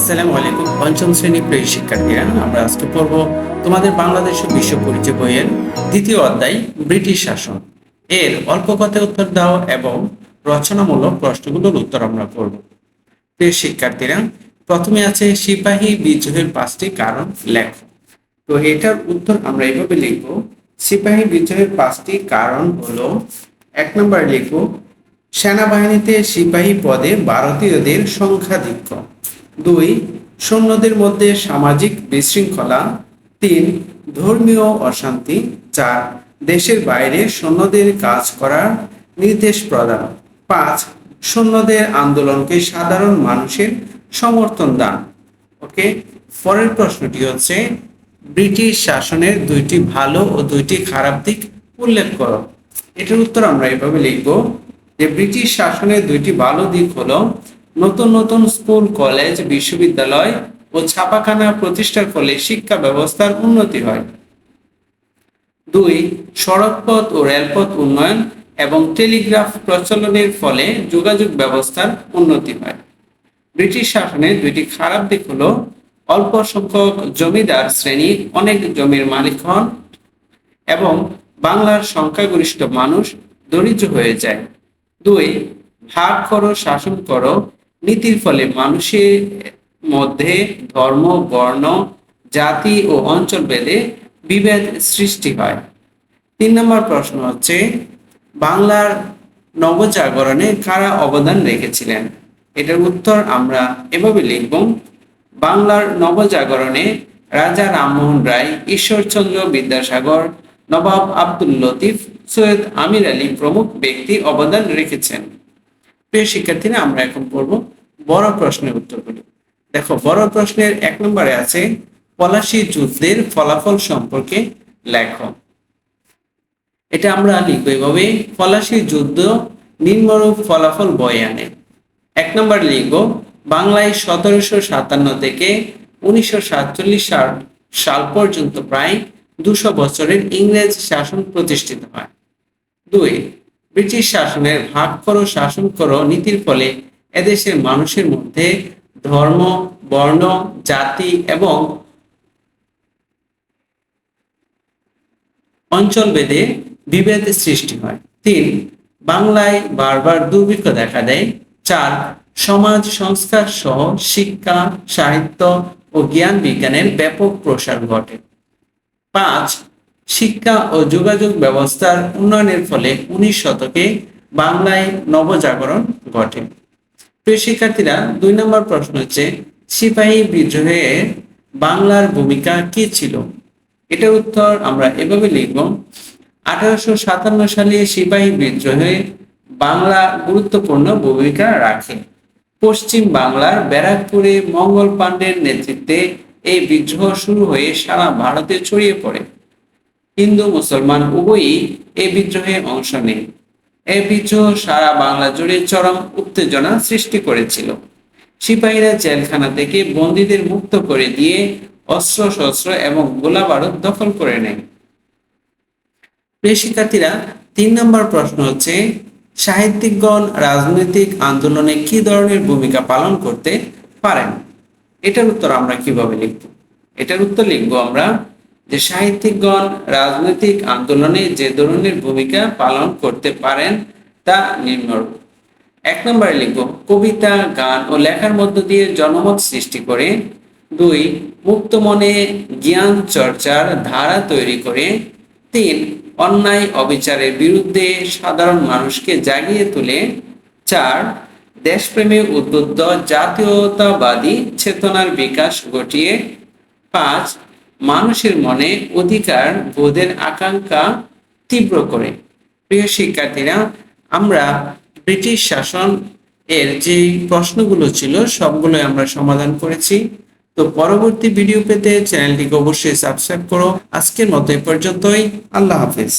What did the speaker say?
আসসালামু আলাইকুম। পঞ্চম শ্রেণি প্রিয় শিক্ষার্থীরা, আমরা আজকে পড়ব তোমাদের বাংলাদেশ বিশ্ব পরিচয় বইয়ের দ্বিতীয় অধ্যায়, ব্রিটিশ শাসন। এর অল্প কথায় উত্তর দাও এবং রচনামূলক প্রশ্নগুলোর উত্তর আমরা করব প্রিয় শিক্ষার্থীরা, প্রথমে আছে সিপাহী বিদ্রোহের পাঁচটি কারণ লেখ। তো এটার উত্তর আমরা এইভাবে লিখব, সিপাহী বিদ্রোহের পাঁচটি কারণ হলো, এক নম্বর লিখব, সেনাবাহিনীতে সিপাহী পদে ভারতীয়দের সংখ্যাধিক্য। দুই সৈন্যদের মধ্যে সামাজিক বিশৃঙ্খলা। তিন, ধর্মীয় অশান্তি। চার, দেশের বাইরে সৈন্যদের কাজ করার নির্দেশ প্রদান। পাঁচ সৈন্যদের আন্দোলনকে সাধারণ মানুষের সমর্থন দান। ওকে, পরের প্রশ্নটি হচ্ছে, ব্রিটিশ শাসনের দুইটি ভালো ও দুইটি খারাপ দিক উল্লেখ করো। এটার উত্তর আমরা এভাবে লিখব যে, ব্রিটিশ শাসনের দুইটি ভালো দিক হলো নতুন নতুন স্কুল, কলেজ, বিশ্ববিদ্যালয় ও ছাপাখানা প্রতিষ্ঠার ফলে শিক্ষা ব্যবস্থার উন্নতি হয়। দুই, সড়কপথ ও রেলপথ উন্নয়ন এবং টেলিগ্রাফ প্রচলনের ফলে যোগাযোগ ব্যবস্থার উন্নতি হয়। ব্রিটিশ শাসনের দুইটি খারাপ দিক হলো, অল্প সংখ্যক জমিদার শ্রেণি, অনেক জমির মালিক হন এবং বাংলার সংখ্যাগরিষ্ঠ মানুষ দরিদ্র হয়ে যায়। দুই ভাগ করো শাসন করো নীতির ফলে মানুষের মধ্যে ধর্ম, বর্ণ, জাতি ও অঞ্চল ভেদে বিভেদ সৃষ্টি হয়। তিন নম্বর প্রশ্ন হচ্ছে, বাংলার নবজাগরণে কারা অবদান রেখেছিলেন? এটার উত্তর আমরা এভাবে লিখব, বাংলার নবজাগরণে রাজা রামমোহন রায়, ঈশ্বরচন্দ্র বিদ্যাসাগর, নবাব আব্দুল লতিফ, সৈয়দ আমির আলী প্রমুখ ব্যক্তি অবদান রেখেছেন। প্রিয় শিক্ষার্থীরা, আমরা এখন পড়ব বড় প্রশ্নের উত্তরগুলো। দেখো, বড় প্রশ্নের এক নম্বরে আছে, পলাশী যুদ্ধের ফলাফল সম্পর্কে লেখো। এটা আমরা লিখব এভাবে, পলাশী যুদ্ধ নিম্নরূপ ফলাফল বয়ে আনে। এক নম্বর লিখব, বাংলায় সতেরোশো সাতান্ন থেকে উনিশশো সাতচল্লিশ সাল সাল পর্যন্ত প্রায় দুশো বছরের ইংরেজ শাসন প্রতিষ্ঠিত হয়। দুই ব্রিটিশ শাসনের ভাগ করো শাসন করো নীতির ফলে এদেশের মানুষের মধ্যে ধর্ম, বর্ণ, জাতি এবং অঞ্চল ভেদে বিভেদ সৃষ্টি হয়। তিন, বাংলায় বারবার দুর্ভিক্ষ দেখা দেয়। চার, সমাজ সংস্কার সহ শিক্ষা, সাহিত্য ও জ্ঞান বিজ্ঞানের ব্যাপক প্রসার ঘটে। পাঁচ শিক্ষা ও যোগাযোগ ব্যবস্থার উন্নয়নের ফলে উনিশ শতকে বাংলায় নবজাগরণ ঘটে। প্রিয় শিক্ষার্থীরা, দুই নম্বর প্রশ্ন হচ্ছে, সিপাহী বিদ্রোহে বাংলার ভূমিকা কি ছিল? এটার উত্তর আমরা এভাবে লিখব, আঠারোশো সাতান্ন সালে সিপাহী বিদ্রোহে বাংলা গুরুত্বপূর্ণ ভূমিকা রাখে। পশ্চিম বাংলার ব্যারাকপুরে মঙ্গল পাণ্ডের নেতৃত্বে এই বিদ্রোহ শুরু হয়ে সারা ভারতে ছড়িয়ে পড়ে। হিন্দু, মুসলমান, উভয়ই এই বিদ্রোহে অংশ নেয়। এই বিদ্রোহ সারা বাংলা জুড়ে চরম উত্তেজনা সৃষ্টি করেছিল। সিপাহীরা জেলখানা থেকে বন্দীদের মুক্ত করে দিয়ে অস্ত্র, শস্ত্র এবং গোলা বারুদ দখল করে নেয়। প্রিয় শিক্ষার্থীরা তিন নম্বর প্রশ্ন হচ্ছে, সাহিত্যিকগণ রাজনৈতিক আন্দোলনে কি ধরনের ভূমিকা পালন করতে পারেন? এটার উত্তর আমরা কীভাবে লিখব? এটার উত্তর লিখব আমরা যে সাহিত্যিকগণ রাজনৈতিক আন্দোলনে যে ধরনের ভূমিকা পালন করতে পারেন, তা নিম্নরূপ এক নম্বরে লিখব, কবিতা, গান ও লেখার মধ্য দিয়ে জনমত সৃষ্টি করে। দুই, মুক্ত মনে জ্ঞান চর্চার ধারা তৈরি করে। তিন, অন্যায় অবিচারের বিরুদ্ধে সাধারণ মানুষকে জাগিয়ে তুলে। চার, দেশপ্রেমে উদ্বুদ্ধ জাতীয়তাবাদী চেতনার বিকাশ ঘটিয়ে। পাঁচ মানুষের মনে অধিকার বোধের আকাঙ্ক্ষা তীব্র করে। প্রিয় শিক্ষার্থীরা, আমরা ব্রিটিশ শাসন এর যে প্রশ্নগুলো ছিল, সবগুলো আমরা সমাধান করেছি। তো পরবর্তী ভিডিও পেতে চ্যানেলটিকে অবশ্যই সাবস্ক্রাইব করো। আজকের মতো এ পর্যন্তই। আল্লাহ হাফেজ।